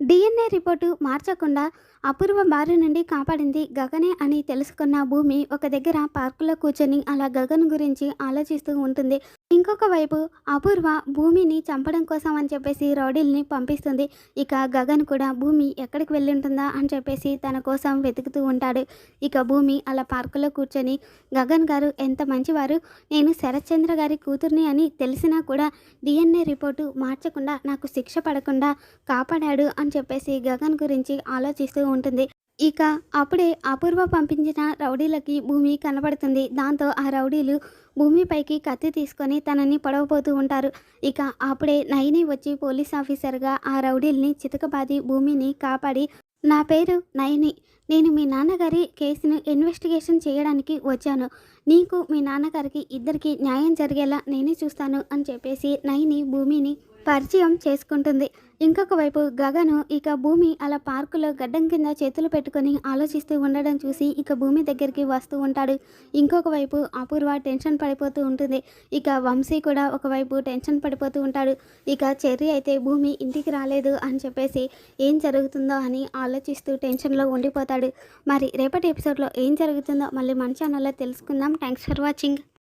DNA report మార్చకుండా అపూర్వ బారి నుండి కాపాడింది గగనే అని తెలుసుకున్న భూమి ఒక దగ్గర పార్కులో కూర్చొని అలా గగన్ గురించి ఆలోచిస్తూ ఉంటుంది. ఇంకొక వైపు అపూర్వ భూమిని చంపడం కోసం అని చెప్పేసి రౌడీల్ని పంపిస్తుంది. ఇక గగన్ కూడా భూమి ఎక్కడికి వెళ్ళి ఉంటుందా అని చెప్పేసి తన కోసం వెతుకుతూ ఉంటాడు. ఇక భూమి అలా పార్కులో కూర్చొని గగన్ గారు ఎంత మంచివారు. నేను శరత్చంద్ర గారి కూతుర్ని అని తెలిసినా కూడా డిఎన్ఏ రిపోర్టు మార్చకుండా నాకు శిక్ష పడకుండా కాపాడాడు అని చెప్పేసి గగన్ గురించి ఆలోచిస్తూ ఉంటుంది. ఇక అప్పుడే అపూర్వ పంపించిన రౌడీలకి భూమి కనబడుతుంది. దాంతో ఆ రౌడీలు భూమిపైకి కత్తి తీసుకొని తనని పొడవబోతూ ఉంటారు. ఇక అప్పుడే నయని వచ్చి పోలీస్ ఆఫీసర్గా ఆ రౌడీల్ని చితకబాది భూమిని కాపాడి నా పేరు నయని. నేను మీ నాన్నగారి కేసును ఇన్వెస్టిగేషన్ చేయడానికి వచ్చాను. నీకు మీ నాన్నగారికి ఇద్దరికి న్యాయం జరిగేలా నేనే చూస్తాను అని చెప్పేసి నైని భూమిని పరిచయం చేసుకుంటుంది. ఇంకొక వైపు గగను ఇక భూమి అలా పార్కులో గడ్డం కింద చేతులు పెట్టుకొని ఆలోచిస్తూ ఉండడం చూసి ఇక భూమి దగ్గరికి వస్తూ ఉంటాడు. ఇంకొక వైపు అపూర్వ టెన్షన్ పడిపోతూ ఉంటుంది. ఇక వంశీ కూడా ఒకవైపు టెన్షన్ పడిపోతూ ఉంటాడు. ఇక చెర్రీ అయితే భూమి ఇంటికి రాలేదు అని చెప్పేసి ఏం జరుగుతుందో అని ఆలోచిస్తూ టెన్షన్లో ఉండిపోతాడు. మరి రేపటి ఎపిసోడ్లో ఏం జరుగుతుందో మళ్ళీ మన ఛానల్లో తెలుసుకుందాం. Thanks for watching